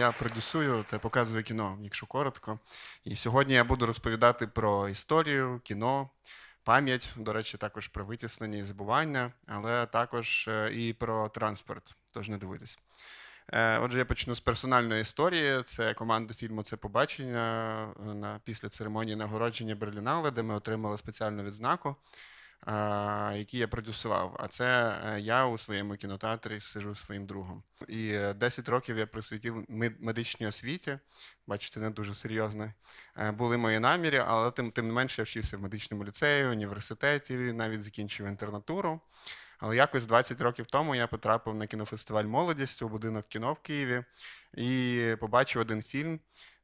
Я продюсую та показую кіно, якщо коротко. І сьогодні я буду розповідати про історію, кіно, пам'ять, до речі, також про витіснення і забування, але також е, і про транспорт. Тож не дивуйтесь. Е, Отже, я почну з персональної історії. Це команда фільму Це побачення на після церемонії нагородження Берлінале, де ми отримали спеціальну відзнаку, які я продюсував. А це е, я у своєму кінотеатрі сижу своїм другом. І е, 10 років я присвятив медичній освіті. Бачите, не дуже серйозно. Е, Були мої наміри, але тим, тим не менше я вчився в медичному ліцеї, університеті, навіть закінчив інтернатуру. Але якось 20 років тому я потрапив на кінофестиваль молодість у будинок кіно в Києві і побачив один фільм,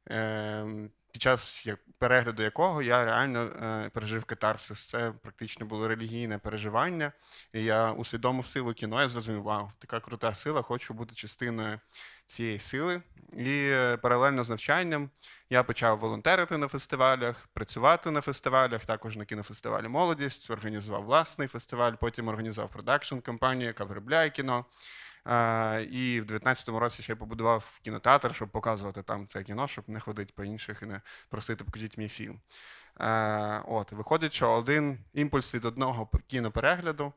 е, під час перегляду якого я реально е, пережив катарсис. Це практично було релігійне переживання. І я усвідомив силу кіно, я зрозумів, вау, така крута сила, хочу бути частиною цієї сили. І е, паралельно з навчанням я почав волонтерити на фестивалях, працювати на фестивалях, також на кінофестивалі Молодість, організував власний фестиваль, потім організував продакшн компанію, яка виробляє кіно. І в 19-му році ще побудував кінотеатр, щоб показувати там це кіно, щоб не ходити по інших і не просити, покажіть мій фільм. От, виходить, що один імпульс від одного кіноперегляду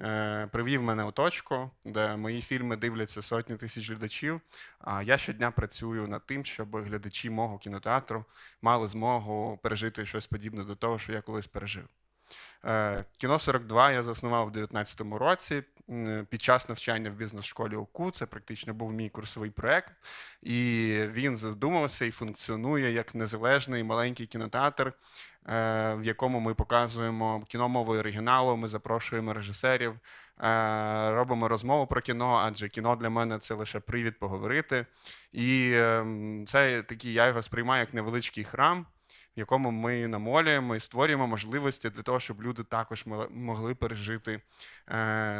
е, привів мене у точку, де мої фільми дивляться сотні тисяч глядачів. А я щодня працюю над тим, щоб глядачі мого кінотеатру мали змогу пережити щось подібне до того, що я колись пережив. Е, Кіно 42 я заснував у 2019 році під час навчання в бізнес-школі ОКУ. Це практично був мій курсовий проект. І він задумався і функціонує як незалежний маленький кінотеатр, е, в якому ми показуємо кіно мовою оригіналу. Ми запрошуємо режисерів, е, робимо розмову про кіно, адже кіно для мене це лише привід поговорити. І ем, це такий, я його сприймаю як невеличкий храм в якому ми намолюємо і створюємо можливості для того, щоб люди також могли пережити е,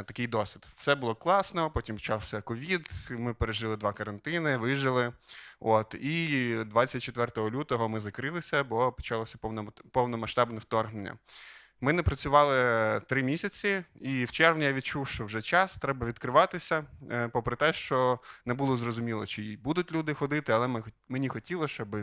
такий досвід. Все було класно, потім почався ковід, ми пережили два карантини, вижили. От, і 24 лютого ми закрилися, бо почалося повно- повномасштабне вторгнення. Ми не працювали три місяці, і в червні я відчув, що вже час, треба відкриватися, е, попри те, що не було зрозуміло, чи будуть люди ходити, але мені хотілося, щоб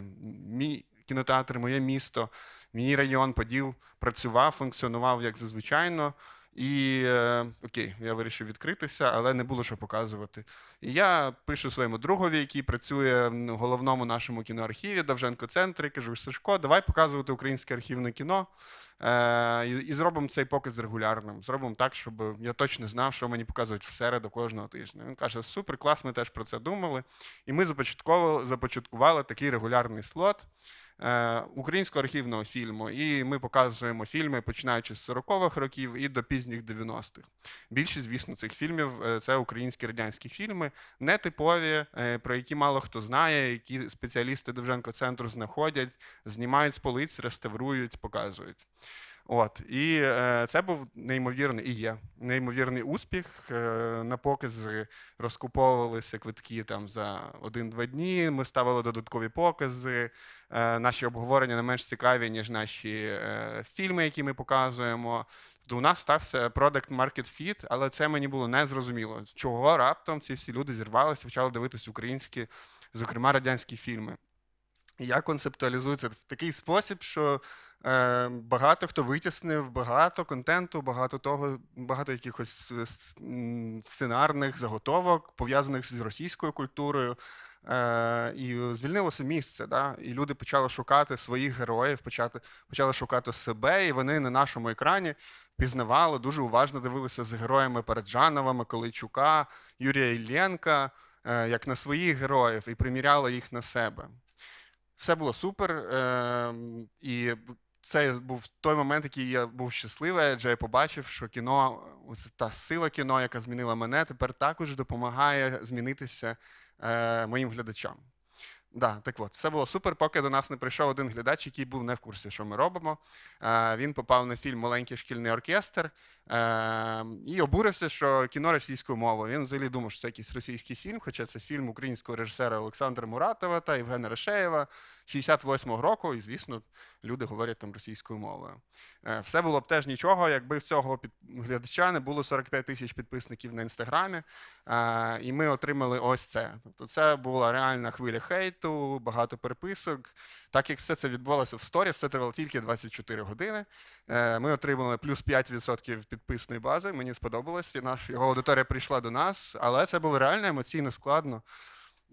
мій кінотеатр, моє місто, мій район Поділ працював, функціонував як зазвичайно. І е, окей, я вирішив відкритися, але не було що показувати. І я пишу своєму другові, який працює в головному нашому кіноархіві Довженко центрі. Кажу: Сашко, давай показувати українське архівне кіно. Е, і, і зробимо цей показ регулярним. Зробимо так, щоб я точно знав, що мені показують в середу кожного тижня. Він каже: супер, клас, ми теж про це думали. І ми започатково започаткували такий регулярний слот українського архівного фільму. І ми показуємо фільми, починаючи з 40-х років і до пізніх 90-х. Більшість, звісно, цих фільмів е, це українські радянські фільми, нетипові, типові, про які мало хто знає, які спеціалісти Довженко центру знаходять, знімають з полиць, реставрують, показують. От і е, це був неймовірний і є неймовірний успіх. Е, на покази розкуповувалися квитки там за один-два дні. Ми ставили додаткові покази. Е, наші обговорення не менш цікаві, ніж наші е, фільми, які ми показуємо. Тобто у нас стався product market fit, але це мені було незрозуміло. Чого раптом ці всі люди зірвалися, почали дивитися українські, зокрема радянські фільми. Я концептуалізую це в такий спосіб, що е, багато хто витіснив багато контенту, багато того, багато якихось е, сценарних заготовок, пов'язаних з російською культурою. Е, і звільнилося місце, да? і люди почали шукати своїх героїв, почати, почали шукати себе, і вони на нашому екрані пізнавали, дуже уважно дивилися з героями Параджанова, Миколайчука, Юрія Іллєнка, е, як на своїх героїв, і приміряли їх на себе. Все було супер. Е, і це був той момент, який я був щасливий, адже я побачив, що кіно, та сила кіно, яка змінила мене, тепер також допомагає змінитися е, моїм глядачам. Да, так от, все було супер, поки до нас не прийшов один глядач, який був не в курсі, що ми робимо. Е, він попав на фільм Маленький шкільний оркестр і обурився, що кіно російською мовою. Він взагалі думав, що це якийсь російський фільм, хоча це фільм українського режисера Олександра Муратова та Євгена Решеєва, 68-го року, і звісно, люди говорять там російською мовою. Е, Все було б теж нічого, якби в цього глядача не було 45 тисяч підписників на інстаграмі, е, і ми отримали ось це. Тобто, це була реальна хвиля хейту, багато переписок. Так як все це відбувалося в сторіс, це тривало тільки 24 години. Е, Ми отримали плюс 5% підписної бази. Мені сподобалось, і наш його аудиторія прийшла до нас, але це було реально емоційно складно.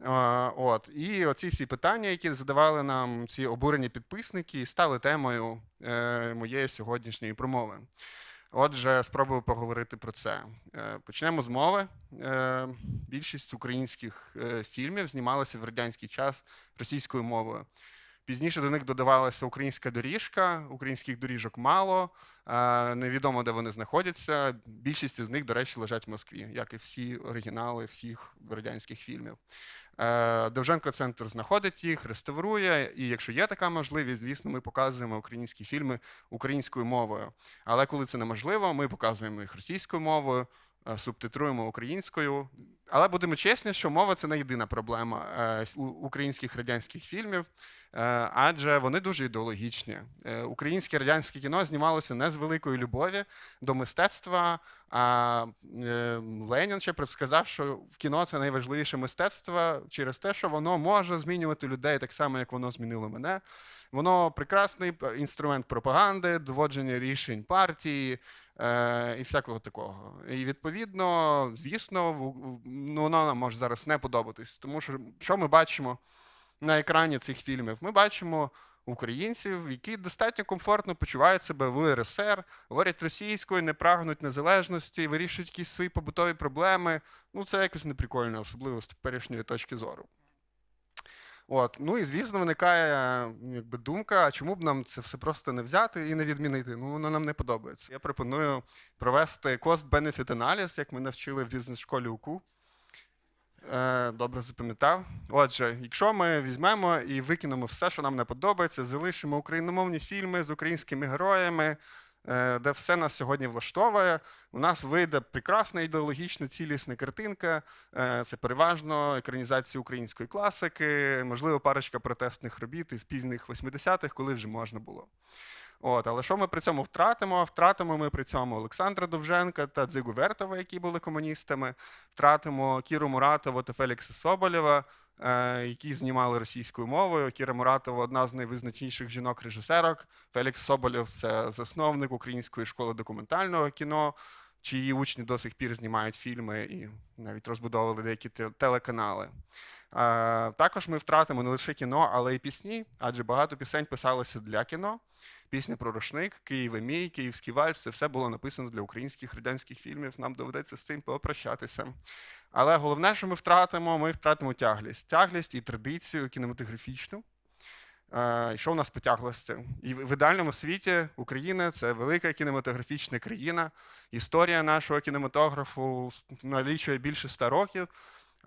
Е, От і оці всі питання, які задавали нам ці обурені підписники, стали темою е, моєї сьогоднішньої промови. Отже, спробую поговорити про це. Почнемо з мови. Більшість українських фільмів знімалися в радянський час російською мовою. Пізніше до них додавалася українська доріжка, українських доріжок мало, е, невідомо, де вони знаходяться. Більшість з них, до речі, лежать в Москві, як і всі оригінали всіх радянських фільмів. Е, Довженко центр знаходить їх, реставрує, і якщо є така можливість, звісно, ми показуємо українські фільми українською мовою. Але коли це неможливо, ми показуємо їх російською мовою, е, субтитруємо українською. Але будемо чесні, що мова це не єдина проблема українських радянських фільмів, адже вони дуже ідеологічні. Е, Українське радянське кіно знімалося не з великої любові до мистецтва. А е, Ленін ще предсказав, що кіно це найважливіше мистецтво через те, що воно може змінювати людей так само, як воно змінило мене. Воно прекрасний інструмент пропаганди, доводження рішень партії е, і всякого такого. І відповідно, звісно, в- ну, воно нам може зараз не подобатись. Тому що що ми бачимо на екрані цих фільмів? Ми бачимо українців, які достатньо комфортно почувають себе в УРСР, говорять російською, не прагнуть незалежності, вирішують якісь свої побутові проблеми. Ну, це якось неприкольно, особливо з теперішньої точки зору. От, ну і звісно, виникає якби думка, а чому б нам це все просто не взяти і не відмінити? Ну, воно нам не подобається. Я пропоную провести cost-benefit аналіз, як ми навчили в бізнес-школі УКУ. Е, добре запам'ятав. Отже, якщо ми візьмемо і викинемо все, що нам не подобається, залишимо україномовні фільми з українськими героями, е, де все нас сьогодні влаштовує, у нас вийде прекрасна ідеологічна цілісна картинка. Е, Це переважно екранізація української класики, можливо, парочка протестних робіт із пізніх 80-х, коли вже можна було. От, але що ми при цьому втратимо? Втратимо ми при цьому Олександра Довженка та Дзигу Вертова, які були комуністами, втратимо Кіру Муратову та Фелікса Соболєва, е, які знімали російською мовою. Кіра Муратова одна з найвизначніших жінок-режисерок. Фелікс Соболєв це засновник української школи документального кіно, чиї учні до сих пір знімають фільми і навіть розбудовували деякі телеканали. Е, Також ми втратимо не лише кіно, але й пісні, адже багато пісень писалося для кіно. Пісня про рушник, Київ мій, Київський вальс це все було написано для українських радянських фільмів. Нам доведеться з цим попрощатися. Але головне, що ми втратимо, ми втратимо тяглість. Тяглість і традицію кінематографічну. Е, що в нас по тяглості? І в ідеальному світі Україна це велика кінематографічна країна. Історія нашого кінематографу налічує більше ста років.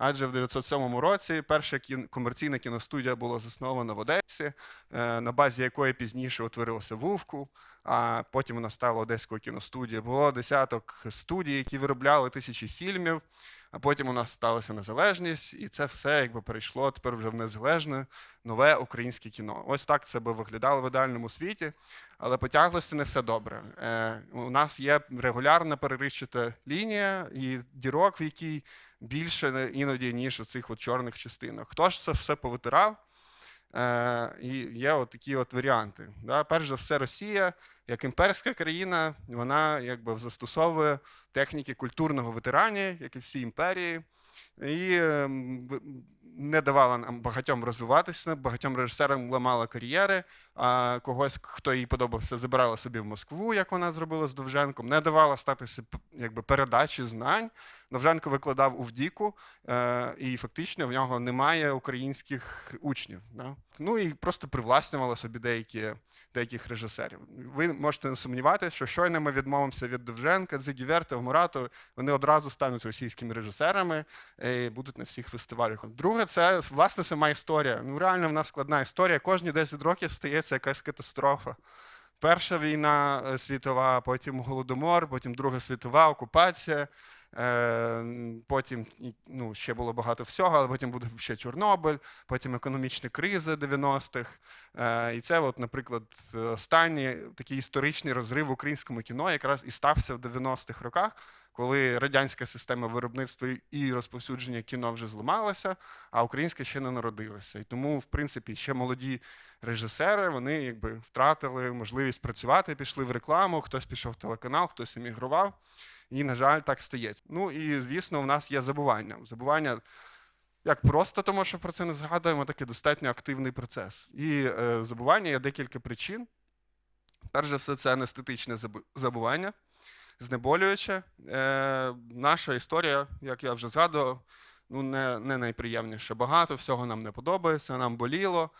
Адже в 907 році перша кін- комерційна кіностудія була заснована в Одесі, е, на базі якої пізніше утворилося Вувку, а потім вона стала Одеською кіностудією. Було десяток студій, які виробляли тисячі фільмів, а потім у нас сталася незалежність, і це все якби перейшло тепер вже в незалежне нове українське кіно. Ось так це би виглядало в ідеальному світі, але по тяглості не все добре. Е, у нас є регулярна переривчата лінія і дірок, в якій більше іноді, ніж у цих от чорних частинах. Хто ж це все повитирав? Е, і є от такі от варіанти. Да? Перш за все, Росія, як імперська країна, вона якби застосовує техніки культурного витирання, як і всі імперії, і в- не давала нам багатьом розвиватися, багатьом режисерам ламала кар'єри, а когось, хто їй подобався, забирала собі в Москву, як вона зробила з Довженком, не давала статися якби, передачі знань. Довженко викладав у ВДІКу, е, і фактично в нього немає українських учнів. Да? Ну і просто привласнювала собі деякі, деяких режисерів. Ви можете не сумніватися, що щойно ми відмовимося від Довженка, Дзигівертов, Муратов, вони одразу стануть російськими режисерами і будуть на всіх фестивалях. Друге, це власне сама історія. Ну реально в нас складна історія. Кожні 10 років стається якась катастрофа. Перша війна е, світова, потім голодомор, потім Друга світова окупація. Е, потім ну, ще було багато всього, але потім буде ще Чорнобиль, потім економічна криза 90-х. Е, і це, от, наприклад, останній такий історичний розрив в українському кіно якраз і стався в 90-х роках, коли радянська система виробництва і розповсюдження кіно вже зламалася, а українська ще не народилася. І тому, в принципі, ще молоді режисери вони якби втратили можливість працювати, пішли в рекламу, хтось пішов в телеканал, хтось емігрував. І, на жаль, так стається. Ну і звісно, у нас є забування. Забування як просто тому, що про це не згадуємо, так і достатньо активний процес. І е, забування є декілька причин. Перш за все, це анестетичне забування, знеболююче. Е, наша історія, як я вже згадував, ну, не, не найприємніша. Багато всього нам не подобається, нам боліло.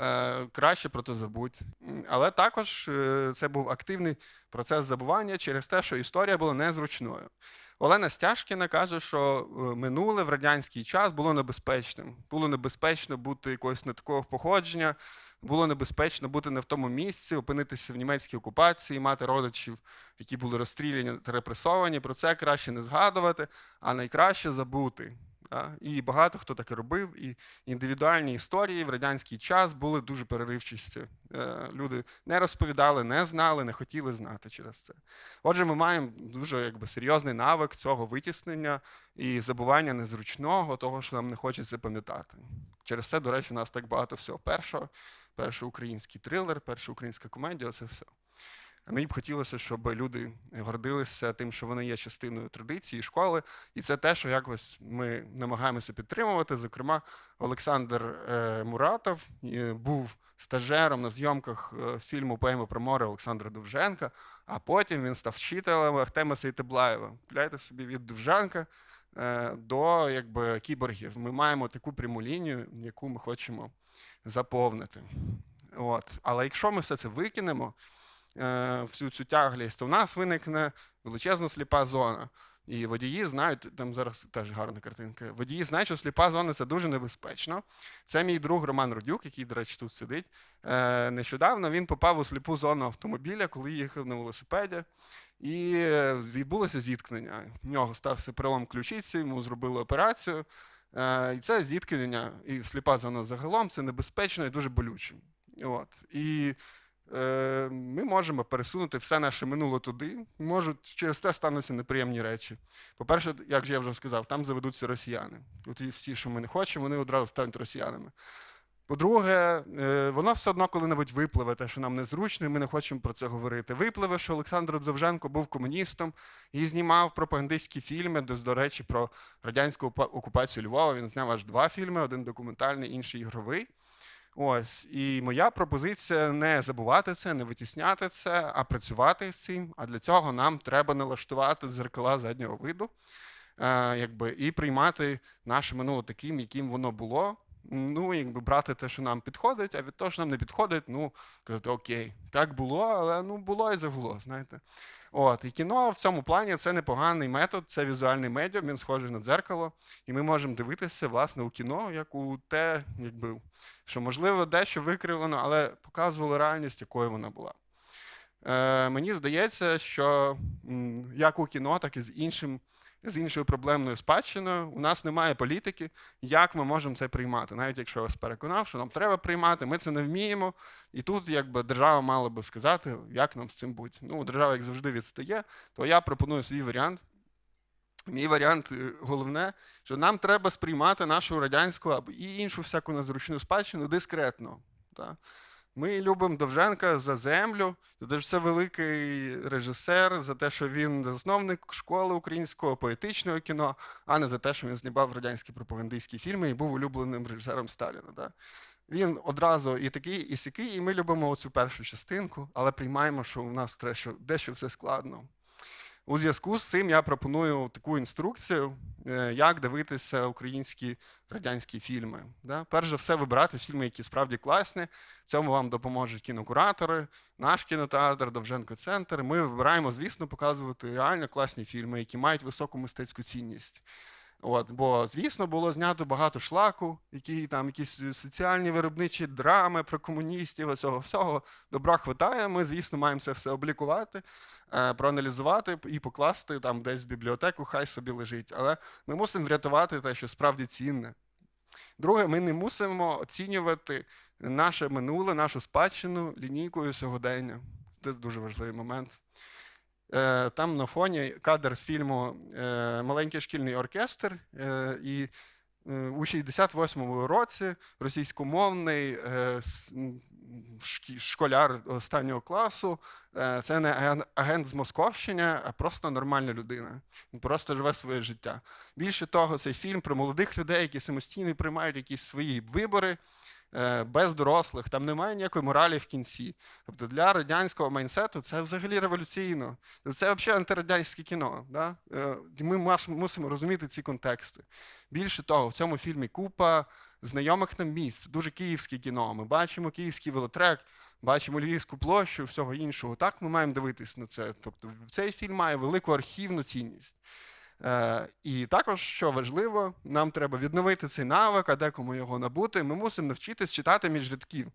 Е, краще про це забудь. Але також е, це був активний процес забування через те, що історія була незручною. Олена Стяжкіна каже, що е, минуле в радянський час було небезпечним. Було небезпечно бути якогось не такого походження, було небезпечно бути не в тому місці, опинитися в німецькій окупації, мати родичів, які були розстріляні та репресовані. Про це краще не згадувати, а найкраще забути. І багато хто так і робив. І індивідуальні історії в радянський час були дуже переривчасті. Е, Люди не розповідали, не знали, не хотіли знати через це. Отже, ми маємо дуже якби, серйозний навик цього витіснення і забування незручного, того, що нам не хочеться пам'ятати. Через це, до речі, у нас так багато всього першого. Перший український трилер, перша українська комедія це все. Мені б хотілося, щоб люди гордилися тим, що вони є частиною традиції школи, і це те, що якось ми намагаємося підтримувати. Зокрема, Олександр е, Муратов е, був стажером на зйомках е, фільму Поема про море Олександра Довженка, а потім він став вчителем Ахтема Сейтеблаєва. Уявляєте собі від Довженка до якби, кіборгів. Ми маємо таку пряму лінію, яку ми хочемо заповнити. От. Але якщо ми все це викинемо, всю цю тяглість, то в нас виникне величезна сліпа зона. І водії знають, там зараз теж гарна картинка. Водії знають, що сліпа зона це дуже небезпечно. Це мій друг Роман Родюк, який, до речі, тут сидить. Е, нещодавно він попав у сліпу зону автомобіля, коли їхав на велосипеді. І е, відбулося зіткнення. В нього стався перелом ключиці, йому зробили операцію. Е, і це зіткнення, і сліпа зона загалом це небезпечно і дуже болюче. От. І е, ми можемо пересунути все наше минуле туди. Можуть через те стануться неприємні речі. По-перше, як я вже сказав, там заведуться росіяни. От всі, що ми не хочемо, вони одразу стануть росіянами. По-друге, е, воно все одно коли-небудь випливе, те, що нам незручно, і ми не хочемо про це говорити. Випливе, що Олександр Довженко був комуністом і знімав пропагандистські фільми, десь, до речі, про радянську окупацію Львова. Він зняв аж два фільми: один документальний, інший ігровий. Ось, і моя пропозиція не забувати це, не витісняти це, а працювати з цим. А для цього нам треба налаштувати дзеркала заднього виду, е, якби, і приймати наше минуле таким, яким воно було. Ну, якби брати те, що нам підходить, а від того, що нам не підходить, ну казати, окей, так було, але ну було і загуло, знаєте. От, і кіно в цьому плані це непоганий метод, це візуальний медіум, він схожий на дзеркало, і ми можемо дивитися власне у кіно, як у те, якби, що можливо дещо викривлено, але показувало реальність, якою вона була. Е, мені здається, що як у кіно, так і з іншим. З іншою проблемною спадщиною у нас немає політики, як ми можемо це приймати. Навіть якщо я вас переконав, що нам треба приймати, ми це не вміємо. І тут якби держава мала би сказати, як нам з цим бути. Ну, держава, як завжди, відстає, то я пропоную свій варіант. Мій варіант е, головне, що нам треба сприймати нашу радянську і іншу всяку незручну спадщину дискретно. Та? Ми любимо Довженка за землю, за те, що це великий режисер, за те, що він засновник школи українського поетичного кіно, а не за те, що він знімав радянські пропагандистські фільми і був улюбленим режисером Сталіна. Да? Він одразу і такий, і сякий, і ми любимо оцю першу частинку, але приймаємо, що у нас дещо, все складно. У зв'язку з цим я пропоную таку інструкцію, е, як дивитися українські радянські фільми. Перш за все, вибирати фільми, які справді класні. Цьому вам допоможуть кінокуратори, наш кінотеатр, Довженко Центр. Ми вибираємо, звісно, показувати реально класні фільми, які мають високу мистецьку цінність. От, бо, звісно, було знято багато шлаку, які там якісь соціальні виробничі драми про комуністів, оцього всього. Добра хватає. Ми, звісно, маємо це все облікувати, е, проаналізувати і покласти там десь в бібліотеку, хай собі лежить. Але ми мусимо врятувати те, що справді цінне. Друге, ми не мусимо оцінювати наше минуле, нашу спадщину лінійкою сьогодення. Це дуже важливий момент. Е, Там на фоні кадр з фільму е, Маленький шкільний оркестр. е, І у 68-му році російськомовний школяр останнього класу. Це не аген- агент з Московщини, а просто нормальна людина. Він просто живе своє життя. Більше того, цей фільм про молодих людей, які самостійно приймають якісь свої вибори без дорослих. Там немає ніякої моралі в кінці. Тобто для радянського майнсету це взагалі революційно. Це взагалі антирадянське кіно. Да? Е, Ми мусимо розуміти ці контексти. Більше того, в цьому фільмі купа знайомих нам місць, дуже київське кіно. Ми бачимо київський велотрек, бачимо Львівську площу, всього іншого. Так ми маємо дивитись на це. Тобто цей фільм має велику архівну цінність. Е, і також, що важливо, нам треба відновити цей навик, а декому його набути. Ми мусимо навчитись читати між рядків.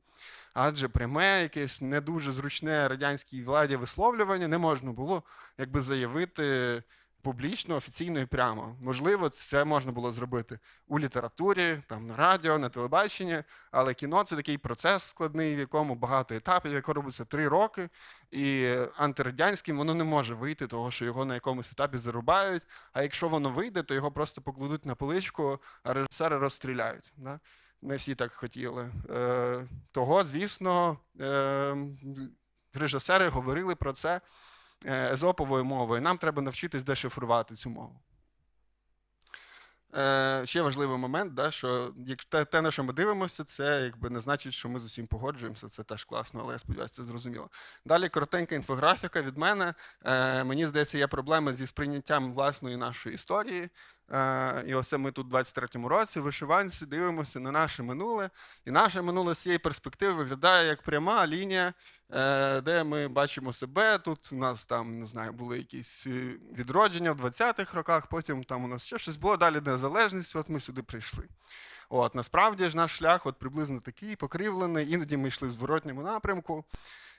Адже пряме, якесь не дуже зручне радянській владі висловлювання не можна було якби заявити публічно, офіційно і прямо. Можливо, це можна було зробити у літературі, там на радіо, на телебаченні, але кіно це такий процес складний, в якому багато етапів, яке робиться три роки, і антирадянським воно не може вийти, того що його на якомусь етапі зарубають. А якщо воно вийде, то його просто покладуть на поличку, а режисери розстріляють. Да? Не всі так хотіли. Е, того, звісно, е, режисери говорили про це езоповою мовою. Нам треба навчитись дешифрувати цю мову. Е, ще важливий момент, да, що те, на що ми дивимося, це якби не значить, що ми з усім погоджуємося. Це теж класно, але я сподіваюся, це зрозуміло. Далі коротенька інфографіка від мене. Е, мені здається, є проблеми зі сприйняттям власної нашої історії. Е, і ось ми тут в 23-му році, вишиванці, дивимося на наше минуле. І наше минуле з цієї перспективи виглядає як пряма лінія, е, де ми бачимо себе. Тут у нас там, не знаю, були якісь е, відродження в 20-х роках, потім там у нас ще щось було, далі незалежність, от ми сюди прийшли. От, насправді ж наш шлях от приблизно такий, покривлений, іноді ми йшли в зворотньому напрямку.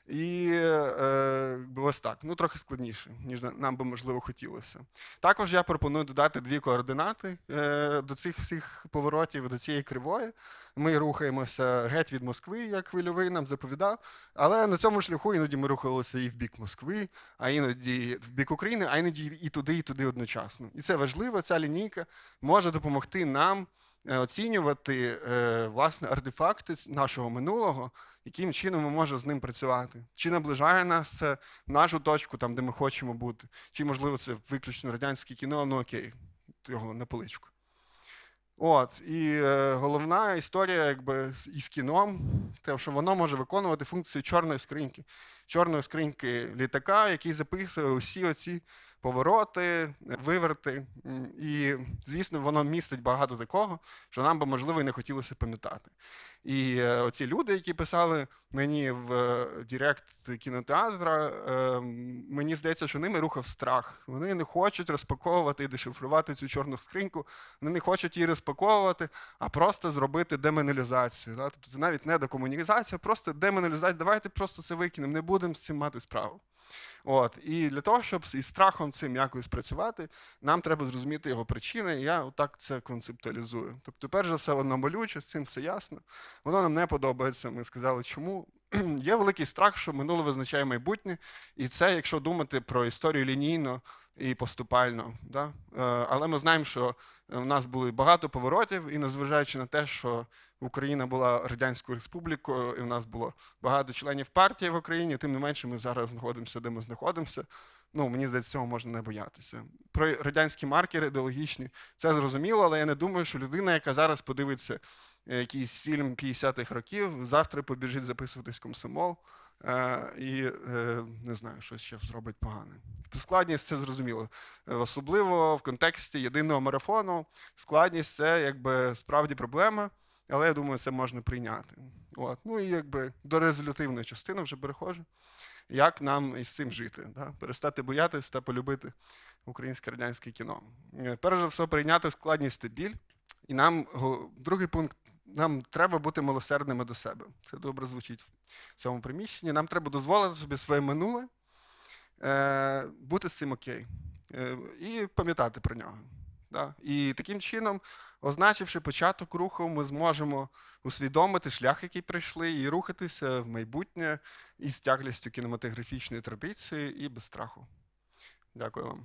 І е, ось так, ну трохи складніше, ніж нам би можливо хотілося. Також я пропоную додати дві координати е, до цих всіх поворотів, до цієї кривої. Ми рухаємося геть від Москви, як хвильовий нам заповідав. Але на цьому шляху іноді ми рухалися і в бік Москви, а іноді в бік України, а іноді і туди, і туди одночасно. І це важливо, ця лінійка може допомогти нам оцінювати е, власне артефакти нашого минулого, яким чином ми можемо з ним працювати. Чи наближає нас це в нашу точку, там, де ми хочемо бути, чи, можливо, це виключно радянське кіно, ну окей, його на поличку. От, і е, головна історія, якби із кіном, те, що воно може виконувати функцію чорної скриньки, чорної скриньки літака, який записує усі оці повороти, виверти. І, звісно, воно містить багато такого, що нам би, можливо, і не хотілося пам'ятати. І е, оці люди, які писали мені в е, Директ кінотеатра, е, мені здається, що ними рухав страх. Вони не хочуть розпаковувати і дешифрувати цю чорну скриньку, вони не хочуть її розпаковувати, а просто зробити демоналізацію. Да? Тобто це навіть не декомунізація, просто демоналізація. Давайте просто це викинемо, не будемо з цим мати справу. От. І для того, щоб із страхом цим якось працювати, нам треба зрозуміти його причини. І я отак це концептуалізую. Тобто, перш за все, воно болюче, з цим все ясно. Воно нам не подобається. Ми сказали, чому. Є великий страх, що минуле визначає майбутнє, і це, якщо думати про історію лінійно і поступально. Да? Е, Але ми знаємо, що в нас було багато поворотів, і незважаючи на те, що Україна була радянською республікою, і в нас було багато членів партії в Україні, тим не менше, ми зараз знаходимося, де ми знаходимося. Ну, мені здається, цього можна не боятися. Про радянські маркери ідеологічні, це зрозуміло, але я не думаю, що людина, яка зараз подивиться е, якийсь фільм 50-х років, завтра побіжить записуватись комсомол е, і е, не знаю, щось ще зробить погане. Складність це зрозуміло. Особливо в контексті єдиного марафону. Складність це якби справді проблема, але я думаю, це можна прийняти. От. Ну і якби до резолютивної частини вже переходжу. як нам із цим жити, да? перестати боятися та полюбити українське радянське кіно. Е, Перш за все, прийняти складність і біль. І нам другий пункт. Нам треба бути милосердними до себе. Це добре звучить в цьому приміщенні. Нам треба дозволити собі своє минуле, е, бути з цим окей. Е, і пам'ятати про нього. Да? І таким чином, означивши початок руху, ми зможемо усвідомити шлях, який пройшли, і рухатися в майбутнє із тяглістю кінематографічної традиції і без страху. Дякую вам.